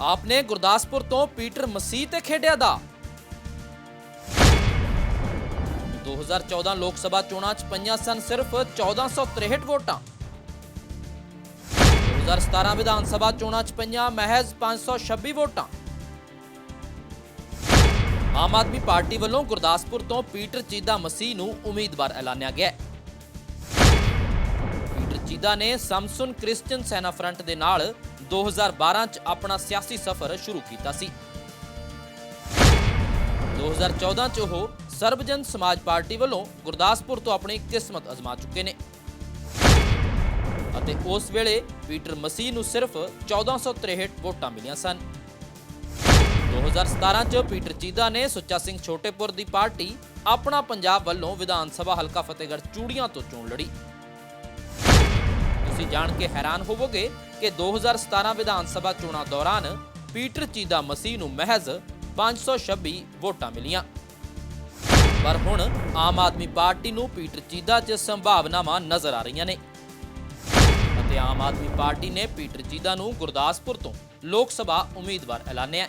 ਆਪ ਨੇ ਗੁਰਦਾਸਪੁਰ ਤੋਂ ਪੀਟਰ ਮਸੀਹ ਤੇ ਖੇਡਿਆ ਦਾ। 2014 ਲੋਕ ਸਭਾ ਚੋਣਾਂ 'ਚ ਪਈਆਂ ਸਨ ਸਿਰਫ 1463 ਵੋਟਾਂ। 2017 ਵਿਧਾਨ ਸਭਾ ਚੋਣਾਂ 'ਚ ਪਈਆਂ ਮਹਿਜ਼ 526 ਵੋਟਾਂ। ਆਮ ਆਦਮੀ ਪਾਰਟੀ ਵੱਲੋਂ ਗੁਰਦਾਸਪੁਰ ਤੋਂ ਪੀਟਰ ਚੀਦਾ ਮਸੀਹ ਨੂੰ ਉਮੀਦਵਾਰ ਐਲਾਨਿਆ ਗਿਆ ਹੈ। ਪੀਟਰ ਚੀਦਾ ਨੇ ਸਮਸੁਨ ਕ੍ਰਿਸਚੀਅਨ ਸੈਨਾ ਫਰੰਟ ਦੇ ਨਾਲ 2012 ਚ ਆਪਣਾ ਸਿਆਸੀ ਸਫ਼ਰ ਸ਼ੁਰੂ ਕੀਤਾ ਸੀ। 2014 ਚ ਉਹ ਸਰਬਜਨ ਸਮਾਜ ਪਾਰਟੀ ਵੱਲੋਂ ਗੁਰਦਾਸਪੁਰ ਤੋਂ ਆਪਣੀ ਕਿਸਮਤ ਅਜ਼ਮਾ ਚੁੱਕੇ ਨੇ। ਅਤੇ ਉਸ ਵੇਲੇ ਪੀਟਰ ਮਸੀਹ ਨੂੰ ਸਿਰਫ 1463 ਵੋਟਾਂ ਮਿਲੀਆਂ ਸਨ। 2017 ਚ ਪੀਟਰ ਚੀਦਾ ਨੇ ਸੁੱਚਾ ਸਿੰਘ ਛੋਟੇਪੁਰ ਦੀ ਪਾਰਟੀ ਆਪਣਾ ਪੰਜਾਬ ਵੱਲੋਂ ਵਿਧਾਨ ਸਭਾ ਹਲਕਾ ਫਤਿਹਗੜ੍ਹ ਚੂੜੀਆਂ ਤੋਂ ਚੋਣ ਲੜੀ। ਤੁਸੀਂ ਜਾਣ ਕੇ ਹੈਰਾਨ ਹੋਵੋਗੇ ਕਿ 2017 ਵਿਧਾਨ ਸਭਾ ਚੋਣਾਂ ਦੌਰਾਨ ਪੀਟਰ ਚੀਦਾ ਮਸੀਹ ਨੂੰ ਮਹਿਜ਼ 526 ਵੋਟਾਂ ਮਿਲੀਆਂ। ਪਰ ਹੁਣ ਆਮ ਆਦਮੀ ਪਾਰਟੀ ਨੂੰ ਪੀਟਰ ਚੀਦਾ 'ਚ ਸੰਭਾਵਨਾਵਾਂ ਨਜ਼ਰ ਆ ਰਹੀਆਂ ਨੇ। ਅਤੇ ਆਮ ਆਦਮੀ ਪਾਰਟੀ ਨੇ ਪੀਟਰ ਚੀਦਾ ਨੂੰ ਗੁਰਦਾਸਪੁਰ ਤੋਂ ਲੋਕ ਸਭਾ ਉਮੀਦਵਾਰ ਐਲਾਨਿਆ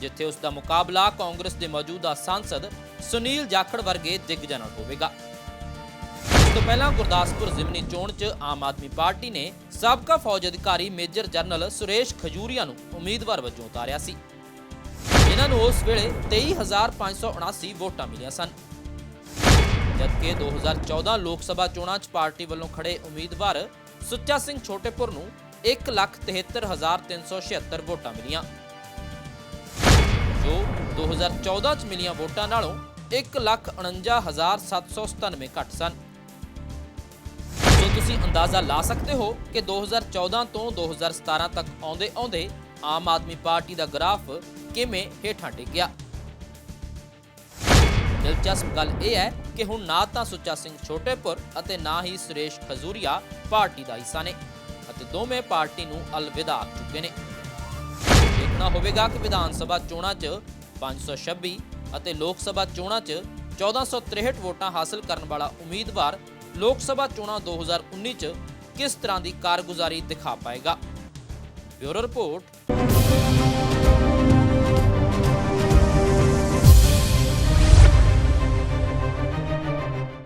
ਜਿੱਥੇ ਉਸ ਦਾ ਮੁਕਾਬਲਾ ਕਾਂਗਰਸ ਦੇ ਮੌਜੂਦਾ ਸਾਂਸਦ ਸੁਨੀਲ ਜਾਖੜ ਵਰਗੇ ਦਿੱਗਜਾਂ ਨਾਲ ਹੋਵੇਗਾ। ਤੋਂ ਪਹਿਲਾਂ ਗੁਰਦਾਸਪੁਰ ਜ਼ਿਮਨੀ ਚੋਣ 'ਚ ਆਮ ਆਦਮੀ ਪਾਰਟੀ ਨੇ ਸਾਬਕਾ ਫੌਜ ਅਧਿਕਾਰੀ ਮੇਜਰ ਜਨਰਲ ਸੁਰੇਸ਼ ਖਜੂਰੀਆ ਨੂੰ ਉਮੀਦਵਾਰ ਵਜੋਂ ਉਤਾਰਿਆ ਸੀ। ਇਹਨਾਂ ਨੂੰ ਉਸ ਵੇਲੇ 23579 ਵੋਟਾਂ ਮਿਲੀਆਂ ਸਨ। ਜਦਕਿ 2014 ਲੋਕ ਸਭਾ ਚੋਣਾਂ 'ਚ ਪਾਰਟੀ ਵੱਲੋਂ ਖੜੇ ਉਮੀਦਵਾਰ ਸੁੱਚਾ ਸਿੰਘ ਛੋਟੇਪੁਰ ਨੂੰ 173376 ਵੋਟਾਂ ਮਿਲੀਆਂ। ਜੋ 2014 ਚ ਮਿਲੀਆਂ ਵੋਟਾਂ ਨਾਲੋਂ 149797 ਘੱਟ ਸਨ। ਤੁਸੀਂ ਅੰਦਾਜ਼ਾ ਲਾ ਸਕਦੇ ਹੋ ਕਿ 2014 ਤੋਂ 2017 ਤੱਕ ਆਉਂਦੇ ਆਉਂਦੇ ਆਮ ਆਦਮੀ ਪਾਰਟੀ ਦਾ ਗ੍ਰਾਫ ਕਿਵੇਂ ਹੇਠਾਂ ਡਿੱਗਿਆ? ਦਿਲਚਸਪ ਗੱਲ ਇਹ ਹੈ ਕਿ ਹੁਣ ਨਾ ਤਾਂ ਸੁੱਚਾ ਸਿੰਘ ਛੋਟੇਪੁਰ ਅਤੇ ਨਾ ਹੀ ਸੁਰੇਸ਼ ਖਜ਼ੂਰੀਆ ਪਾਰਟੀ ਦਾ ਹਿੱਸਾ ਨੇ ਅਤੇ ਦੋਵੇਂ ਪਾਰਟੀ ਨੂੰ ਅਲਵਿਦਾ ਆਖ ਚੁੱਕੇ ਨੇ। ਦੇਖਣਾ ਹੋਵੇਗਾ ਕਿ ਵਿਧਾਨ ਸਭਾ ਚੋਣਾਂ 'ਚ 526 ਅਤੇ ਲੋਕ ਸਭਾ ਚੋਣਾਂ 'ਚ 1463 ਵੋਟਾਂ ਹਾਸਲ ਕਰਨ ਵਾਲਾ ਉਮੀਦਵਾਰ ਲੋਕ ਸਭਾ ਚੋਣਾਂ 2019 'ਚ ਕਿਸ ਤਰ੍ਹਾਂ ਦੀ ਕਾਰਗੁਜ਼ਾਰੀ ਦਿਖਾ ਪਾਏਗਾ? Bureau report.